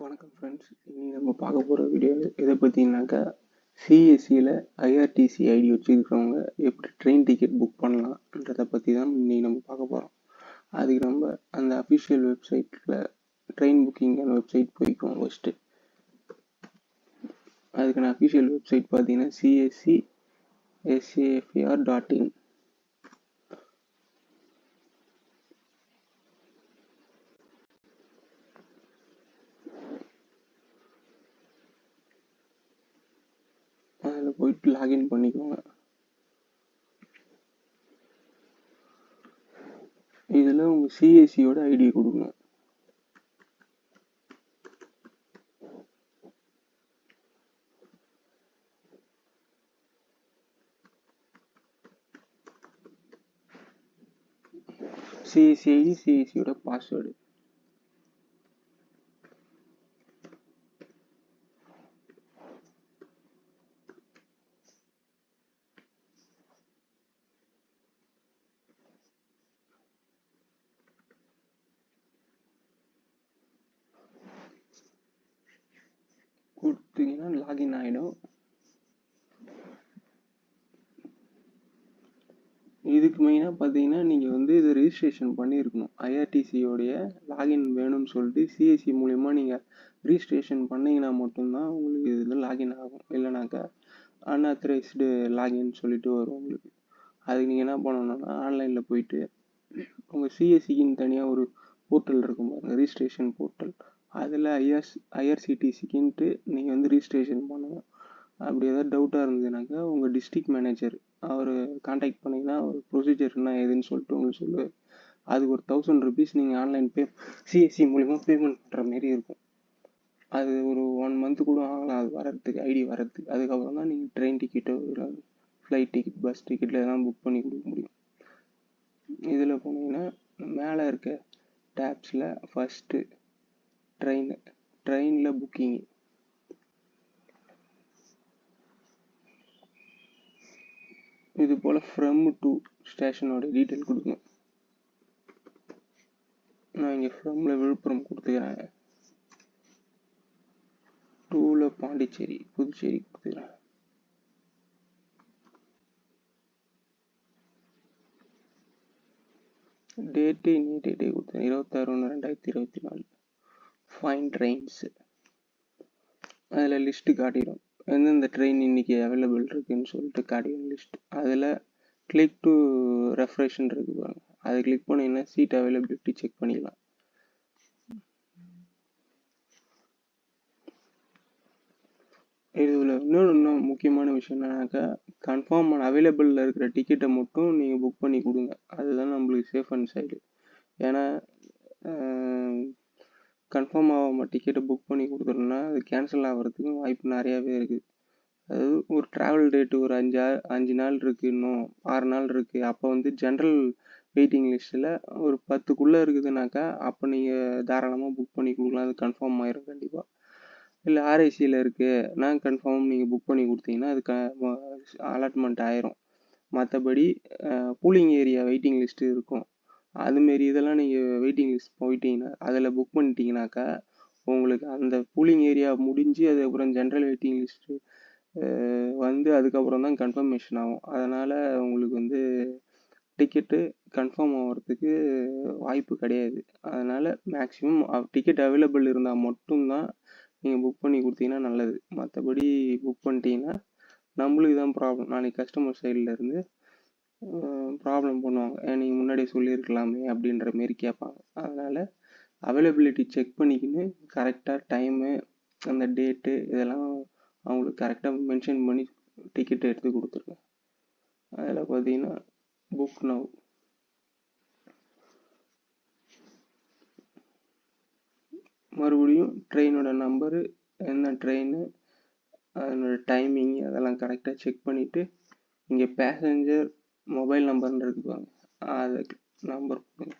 வணக்கம் ஃப்ரெண்ட்ஸ் இன்னைக்கு நம்ம பார்க்க போகிற வீடியோ எதை பற்றினாக்கா சிஎஸ்சியில் ஐஆர்டிசி ஐடி வச்சுருக்கிறவங்க எப்படி ட்ரெயின் டிக்கெட் புக் பண்ணலாம்ன்றதை பற்றி தான் இன்றைக்கி நம்ம பார்க்க போகிறோம் அதுக்கு நம்ம அந்த அஃபிஷியல் வெப்சைட்டில் ட்ரெயின் புக்கிங்கான வெப்சைட் போய்க்குவோம் ஃபஸ்ட்டு அதுக்கான அஃபிஷியல் வெப்சைட் பார்த்தீங்கன்னா சிஎஸ்சி எஸ்சிஎஃப்இஆர் டாட் இன் அதில் போயிட்டு லாகின் பண்ணிக்கோங்க இதில் உங்கள் சிஎஸ்சியோட ஐடி கொடுக்கணும் சிஎஸ்சி ஐடி சிஎஸ்சியோட பாஸ்வேர்டு கொடுத்தீங்கன்னா லாகின் ஆகிடும் இதுக்கு மெயினாக பார்த்தீங்கன்னா நீங்கள் வந்து இதை ரிஜிஸ்ட்ரேஷன் பண்ணியிருக்கணும். ஐஆர்டிசியோடைய லாகின் வேணும்னு சொல்லிட்டு சிஎஸ்சி மூலிமா நீங்கள் ரிஜிஸ்ட்ரேஷன் பண்ணிங்கன்னா மட்டும்தான் உங்களுக்கு இதில் லாகின் ஆகும். இல்லைனாக்கா அன்ஆத்தரைஸ்டு லாகின் சொல்லிட்டு வரும் உங்களுக்கு. அதுக்கு நீங்கள் என்ன பண்ணணும்னா ஆன்லைனில் போயிட்டு உங்கள் சிஎஸ்சிக்குன்னு தனியாக ஒரு போர்ட்டல் இருக்கும் பாருங்கள் ரிஜிஸ்ட்ரேஷன் போர்ட்டல் அதில் ஐஆர்ஸ் ஐஆர்சிடிசிக்குன்ட்டு நீங்கள் வந்து ரிஜிஸ்ட்ரேஷன் பண்ணணும். அப்படி ஏதாவது டவுட்டாக இருந்ததுனாக்கா உங்கள் டிஸ்ட்ரிக்ட் மேனேஜர் அவர் காண்டாக்ட் பண்ணிங்கன்னா அவர் ப்ரொசீஜர் என்ன ஏதுன்னு சொல்லிட்டு உங்களுக்கு சொல்லுவார் அதுக்கு ஒரு தௌசண்ட் ருபீஸ் நீங்கள் ஆன்லைன் பே சிஎஸ்சி மூலிமா பேமெண்ட் பண்ணுற மாரி இருக்கும். அது ஒரு ஒன் மந்த்து கூட ஆகலாம். அது வரத்துக்கு ஐடி வர்றதுக்கு. அதுக்கப்புறம் தான் நீங்கள் ட்ரெயின் டிக்கெட்டோ ஃப்ளைட் டிக்கெட் பஸ் டிக்கெட்டில் எல்லாம் புக் பண்ணி கொடுக்க முடியும். இதில் போனீங்கன்னா மேலே இருக்க டேப்ஸில் ஃபஸ்ட்டு ட்ரெயின் ட்ரெயினில் புக்கிங்கு இது போல் ஃப்ரம் டு ஸ்டேஷனோட டீட்டெயில் கொடுக்கணும். நான் இங்கே ஃப்ரம்ல விழுப்புரம் கொடுத்துக்கிறேன். டூவில் பாண்டிச்சேரி புதுச்சேரி கொடுத்துக்கிறேன். டேட்டு இன்னி டேட்டே கொடுத்தேன். இருபத்தாறு ஒன்று ரெண்டாயிரத்தி இருபத்தி நாலு. ஃபைன் ட்ரெயின்ஸு அதில் லிஸ்ட்டு காட்டிடும். எந்தெந்த ட்ரெயின் இன்றைக்கி அவைலபிள் இருக்குதுன்னு சொல்லிட்டு காட்டிடும் லிஸ்ட் அதில் கிளிக் டு ரெஃப்ரெஷ்ன்னு இருக்கு பாருங்க. அதை கிளிக் பண்ணிங்கன்னா சீட் அவைலபிலிட்டி செக் பண்ணிக்கலாம். இதில் இன்னொன்று இன்னும் முக்கியமான விஷயம் என்னன்னாக்கா கன்ஃபார்ம் அவைலபிளில் இருக்கிற டிக்கெட்டை மட்டும் நீங்கள் புக் பண்ணி கொடுங்க. அதுதான் நம்மளுக்கு சேஃப் அண்ட் சைடு ஏன்னா கன்ஃபார்ம் ஆகாம டிக்கெட்டை புக் பண்ணி கொடுத்துட்டோம்னா அது கேன்சல் ஆகிறதுக்கும் வாய்ப்பு நிறையாவே இருக்குது அதாவது ஒரு ட்ராவல் டேட்டு ஒரு அஞ்சு அஞ்சு நாள் இருக்குது இன்னும் ஆறு நாள் இருக்குது அப்போ வந்து ஜென்ரல் வெயிட்டிங் லிஸ்ட்டில் ஒரு பத்துக்குள்ளே இருக்குதுனாக்கா அப்போ நீங்கள் தாராளமாக புக் பண்ணி கொடுக்கலாம். அது கன்ஃபார்ம் ஆயிரும் கண்டிப்பாக இல்லை ஆர்ஐசியில் இருக்குன்னா கன்ஃபார்ம் நீங்கள் புக் பண்ணி கொடுத்தீங்கன்னா அது க அலாட்மெண்ட் ஆயிரும். மற்றபடி பூலிங் ஏரியா வெயிட்டிங் லிஸ்ட்டு இருக்கும். அதுமாரி இதெல்லாம் நீங்கள் வெயிட்டிங் லிஸ்ட் போயிட்டீங்கன்னா அதில் புக் பண்ணிட்டீங்கனாக்கா உங்களுக்கு அந்த பூலிங் ஏரியா முடிஞ்சு அதுக்கப்புறம் ஜென்ரல் வெயிட்டிங் லிஸ்ட்டு வந்து அதுக்கப்புறம் தான் கன்ஃபர்மேஷன் ஆகும். அதனால் உங்களுக்கு வந்து டிக்கெட்டு கன்ஃபார்ம் ஆகிறதுக்கு வாய்ப்பு கிடையாது. அதனால் மேக்ஸிமம் டிக்கெட் அவைலபிள் இருந்தால் மட்டும்தான் நீங்கள் புக் பண்ணி கொடுத்தீங்கன்னா நல்லது. மற்றபடி புக் பண்ணிட்டீங்கன்னா நம்மளுக்கு தான் ப்ராப்ளம் நாளைக்கு கஸ்டமர் சைடில் இருந்து ப்ராப்ளம் பண்ணுவாங்க. நீங்கள் முன்னாடியே சொல்லியிருக்கலாமே அப்படின்ற மாரி கேட்பாங்க. அதனால் அவைலபிலிட்டி செக் பண்ணிக்கின்னு கரெக்டாக டைமு அந்த டேட்டு இதெல்லாம் அவங்களுக்கு கரெக்டாக மென்ஷன் பண்ணி டிக்கெட் எடுத்து கொடுத்துருங்க. அதில் பார்த்தீங்கன்னா புக் நவ் மறுபடியும் ட்ரெயினோட நம்பரு என்ன ட்ரெயின் அதனோட டைமிங் அதெல்லாம் கரெக்டாக செக் பண்ணிவிட்டு இங்கே பேசஞ்சர் மொபைல் நம்பர்னு அதுக்கு நம்பர் கொடுங்க.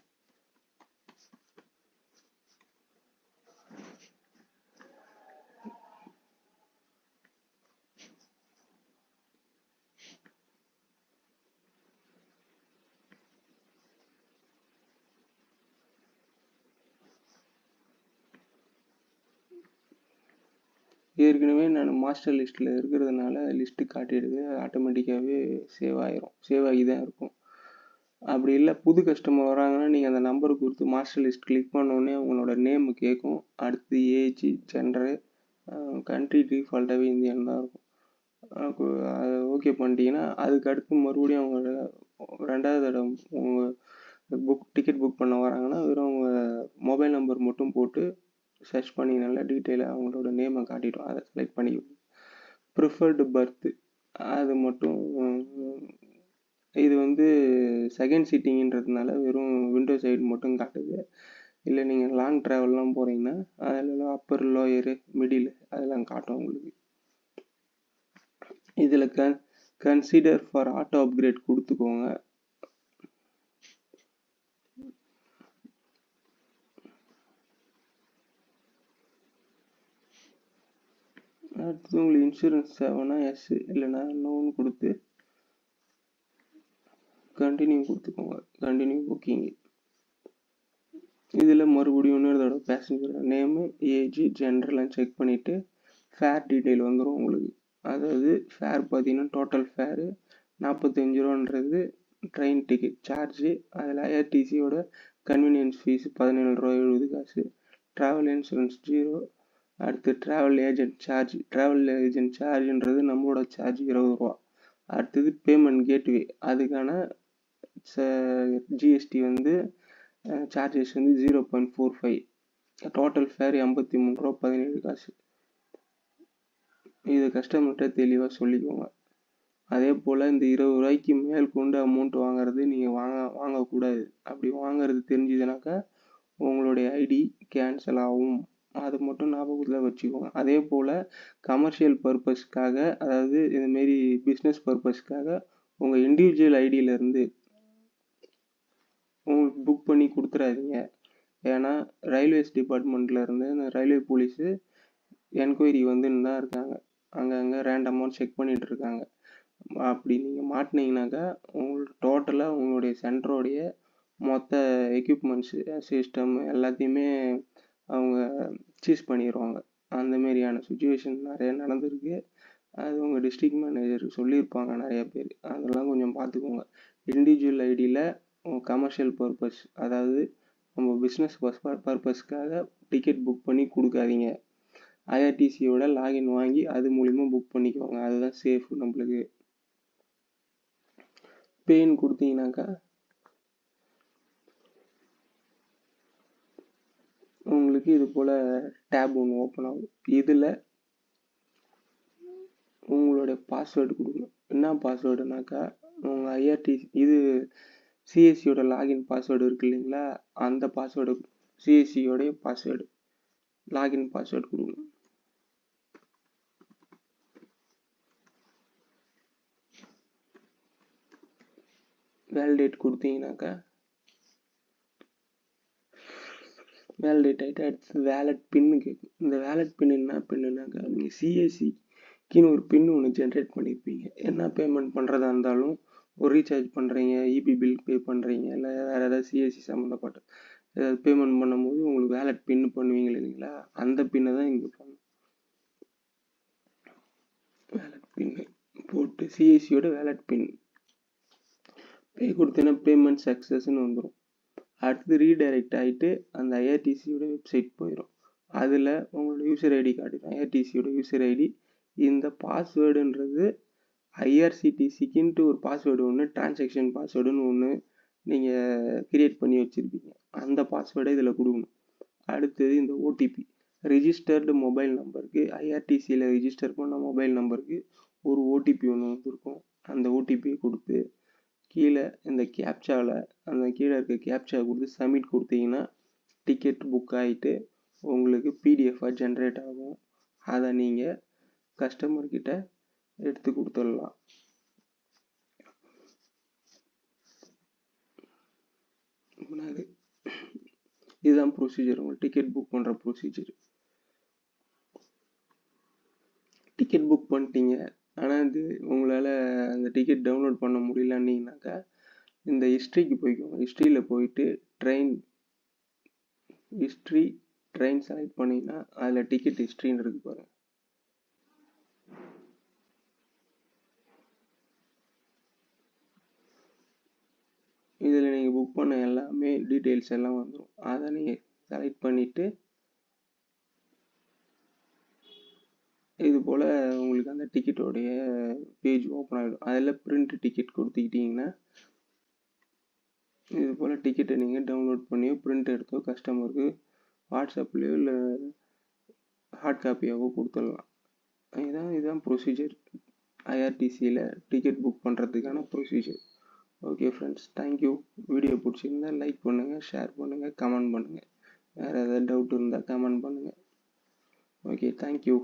ஏற்கனவே நான் மாஸ்டர் லிஸ்ட்டில் இருக்கிறதுனால லிஸ்ட்டு காட்டிடுது. ஆட்டோமேட்டிக்காகவே சேவ் ஆகிரும் சேவ் ஆகி தான் இருக்கும். அப்படி இல்லை புது கஸ்டமர் வராங்கன்னா நீங்கள் அந்த நம்பரை கொடுத்து மாஸ்டர் லிஸ்ட் கிளிக் பண்ணோடனே உங்களோட நேமு கேட்கும். அடுத்து ஏஜ் ஜென்டரு கண்ட்ரி டிஃபால்ட்டாகவே இந்தியன் தான் இருக்கும். அதை ஓகே பண்ணிட்டீங்கன்னா அதுக்கு அடுத்து மறுபடியும் அவங்க ரெண்டாவது தடவை உங்கள் புக் டிக்கெட் புக் பண்ண வராங்கன்னா வெறும் அவங்க மொபைல் நம்பர் மட்டும் போட்டு சர்ச் பண்ணி நல்லா டீட்டெயிலாக அவங்களோட நேமை காட்டிடும் அதை செலக்ட் பண்ணி ப்ரிஃபர்டு பர்த்து அது மட்டும் இது வந்து செகண்ட் சீட்டிங்கன்றதுனால வெறும் விண்டோ சைடு மட்டும் காட்டுது. இல்லை நீங்கள் லாங் ட்ராவல்லாம் போகிறீங்கன்னா அதில் அப்பர் லோயரு மிடில் அதெல்லாம் காட்டும் உங்களுக்கு. இதில் con consider for auto upgrade கொடுத்துக்கோங்க. அடுத்தது உங்களுக்கு இன்சூரன்ஸ் தேவைன்னா எஸ் இல்லைன்னா நோன்னு கொடுத்து கண்டினியூ கொடுத்துக்கோங்க. கண்டினியூ புக்கிங் இதில் மறுபடியும் இன்னொரு தடவை பேசஞ்சர் நேமு ஏஜ் ஜென்டர்லாம் செக் பண்ணிவிட்டு ஃபேர் டீட்டெயில் வந்துடும் உங்களுக்கு. அதாவது ஃபேர் பார்த்தீங்கன்னா டோட்டல் ஃபேரு நாற்பத்தஞ்சு ரூபான்றது ட்ரெயின் டிக்கெட் சார்ஜு அதில் ஐஆர்டிசியோட கன்வீனியன்ஸ் ஃபீஸ் பதினேழு ரூபா எழுபது காசு. ட்ராவல் இன்சூரன்ஸ் ஜீரோ அடுத்து travel agent charge travel agent சார்ஜுன்றது நம்மளோட சார்ஜ் இருபது ரூபா. அடுத்தது பேமெண்ட் கேட்வே அதுக்கான ஜிஎஸ்டி வந்து சார்ஜஸ் வந்து zero point four five total fare எண்பத்தி மூணு ரூபா பதினேழு காசு. இது கஸ்டமர்கிட்ட தெளிவாக சொல்லிக்கோங்க. அதே போல் இந்த இருபது ரூபாய்க்கு மேல் கொண்டு அமௌண்ட் வாங்குறது நீங்கள் வாங்க வாங்கக்கூடாது. அப்படி வாங்குறது தெரிஞ்சுதுனாக்கா உங்களுடைய ஐடி கேன்சல் ஆகும். அது மட்டும் ஞாபகத்தில் வச்சுக்கோங்க. அதே போல் கமர்ஷியல் பர்பஸ்க்காக அதாவது இதுமாரி பிஸ்னஸ் பர்பஸ்க்காக உங்கள் இண்டிவிஜுவல் ஐடியிலேருந்து உங்களுக்கு புக் பண்ணி கொடுத்துறாதீங்க. ஏன்னா ரயில்வேஸ் டிபார்ட்மெண்ட்லேருந்து இந்த ரயில்வே போலீஸு என்கொயரி வந்துன்னு தான் இருக்காங்க. அங்கங்கே ரேண்டமாக செக் பண்ணிகிட்டு இருக்காங்க. அப்படி நீங்கள் மாட்டினீங்கனாக்கா உங்களுக்கு டோட்டலாக உங்களுடைய சென்டரோடைய மொத்த எக்யூப்மெண்ட்ஸு சிஸ்டம் எல்லாத்தையுமே அவங்க சீஸ் பண்ணிடுவாங்க அந்த மாரியான சுச்சுவேஷன் நிறைய நடந்திருக்கு. அது உங்கள் டிஸ்ட்ரிக்ட் மேனேஜர் சொல்லியிருப்பாங்க நிறைய பேர். அதெல்லாம் கொஞ்சம் பார்த்துக்கோங்க. இண்டிவிஜுவல் ஐடியில் கமர்ஷியல் பர்பஸ் அதாவது நம்ம பிஸ்னஸ் பர்பஸ்க்காக டிக்கெட் புக் பண்ணி கொடுக்காதீங்க. ஐஆர்டிசியோட லாகின் வாங்கி அது மூலிமா புக் பண்ணிக்கோங்க. அதுதான் சேஃப் நம்மளுக்கு. பெயின் கொடுத்தீங்கன்னாக்கா உங்களுக்கு இது போல் டேப் ஒன்று ஓப்பன் ஆகும். இதில் உங்களுடைய பாஸ்வேர்டு கொடுக்கணும். என்ன பாஸ்வேர்டுனாக்கா உங்கள் ஐஆர்டி இது சிஎஸ்சியோட லாகின் பாஸ்வேர்டு இருக்கு இல்லைங்களா? அந்த பாஸ்வேர்டு சிஎஸ்சியோடைய பாஸ்வேர்டு லாகின் பாஸ்வேர்டு கொடுக்கணும். வேலிடேட் கொடுத்தீங்கன்னாக்கா வேலிடேட் ஆகிட்டு அடுத்து வேலட் பின்னு கேட்கும் இந்த வேலட் பின் என்ன பின்னுனாக்கா நீங்கள் சிஎஸ்சிக்குன்னு ஒரு பின் ஒன்று ஜென்ரேட் பண்ணியிருப்பீங்க என்ன பேமெண்ட் பண்ணுறதா இருந்தாலும் ஒரு ரீசார்ஜ் பண்ணுறீங்க இபி பில் பே பண்ணுறீங்க இல்லை வேறு ஏதாவது சிஎஸ்சி சம்மந்தப்பட்ட ஏதாவது பேமெண்ட் பண்ணும்போது உங்களுக்கு வேலட் பின்னு பண்ணுவீங்க இல்லைங்களா? அந்த பின்னை தான் இங்கே பண்ணணும் வேலட் பின்னு போட்டு சிஎஸ்சியோட வேலட் பின் பே கொடுத்தீங்கன்னா பேமெண்ட் சக்ஸஸ்ன்னு வந்துடும் அடுத்தது ரீடைரக்ட் ஆகிட்டு அந்த ஐஆர்டிசியோட வெப்சைட் போயிடும் அதில் உங்களோட யூசர் ஐடி காட்டிடும் ஐஆர்டிசியோட யூசர் ஐடி இந்த பாஸ்வேர்டுன்றது ஐஆர்சிடிசிக்குன்ட்டு ஒரு பாஸ்வேர்டு ஒன்று டிரான்சாக்ஷன் பாஸ்வேர்டுன்னு ஒன்று நீங்கள் கிரியேட் பண்ணி வச்சுருப்பீங்க. அந்த பாஸ்வேர்டை இதில் கொடுக்கணும். அடுத்தது இந்த ஓடிபி ரிஜிஸ்டர்டு மொபைல் நம்பருக்கு ஐஆர்டிசியில் ரிஜிஸ்டர் பண்ண மொபைல் நம்பருக்கு ஒரு ஓடிபி ஒன்று வந்துருக்கும். அந்த ஓடிபியை கொடுத்து கீழே இந்த கேப்சாவில் அந்த கீழே இருக்க கேப்சா கொடுத்து சப்மிட் கொடுத்தீங்கன்னா டிக்கெட் புக் ஆகிட்டு உங்களுக்கு பிடிஎஃபாக ஜென்ரேட் ஆகும். அதை நீங்கள் கஸ்டமர்கிட்ட எடுத்து கொடுத்துடலாம். இதுதான் ப்ரொசீஜர் உங்களுக்கு டிக்கெட் புக் பண்ணுற ப்ரொசீஜர் டிக்கெட் புக் பண்ணிட்டீங்க ஆனால் இது உங்களால் அந்த டிக்கெட் டவுன்லோட் பண்ண முடியலன்னீங்கனாக்கா இந்த ஹிஸ்ட்ரிக்கு போய்க்கோங்க ஹிஸ்ட்ரியில் போயிட்டு ட்ரெயின் ஹிஸ்ட்ரி ட்ரெயின் செலக்ட் பண்ணிங்கன்னா அதில் டிக்கெட் ஹிஸ்ட்ரின்னு இருக்கு பாருங்கள் இதில் நீங்கள் புக் பண்ண எல்லாமே டீட்டெயில்ஸ் எல்லாம் வந்துடும் அதை நீங்கள் செலக்ட் பண்ணிவிட்டு இது போல் உங்களுக்கு அந்த டிக்கெட்டோடைய பேஜ் ஓப்பன் ஆகிடும் அதில் பிரிண்ட் டிக்கெட் கொடுத்துக்கிட்டிங்கன்னா இது போல் டிக்கெட்டை நீங்கள் டவுன்லோட் பண்ணியோ பிரிண்ட் எடுத்தோ கஸ்டமருக்கு வாட்ஸ்அப்லேயோ இல்லை ஹார்ட் காப்பியாகவோ கொடுத்துடலாம். இதுதான் இதுதான் ப்ரொசீஜர் ஐஆர்டிசியில் டிக்கெட் புக் பண்ணுறதுக்கான procedure okay friends thank you video பிடிச்சிருந்தால் லைக் பண்ணுங்கள் ஷேர் பண்ணுங்கள் கமெண்ட் பண்ணுங்கள் வேறு ஏதாவது டவுட் இருந்தால் கமெண்ட் பண்ணுங்கள் ஓகே தேங்க்யூ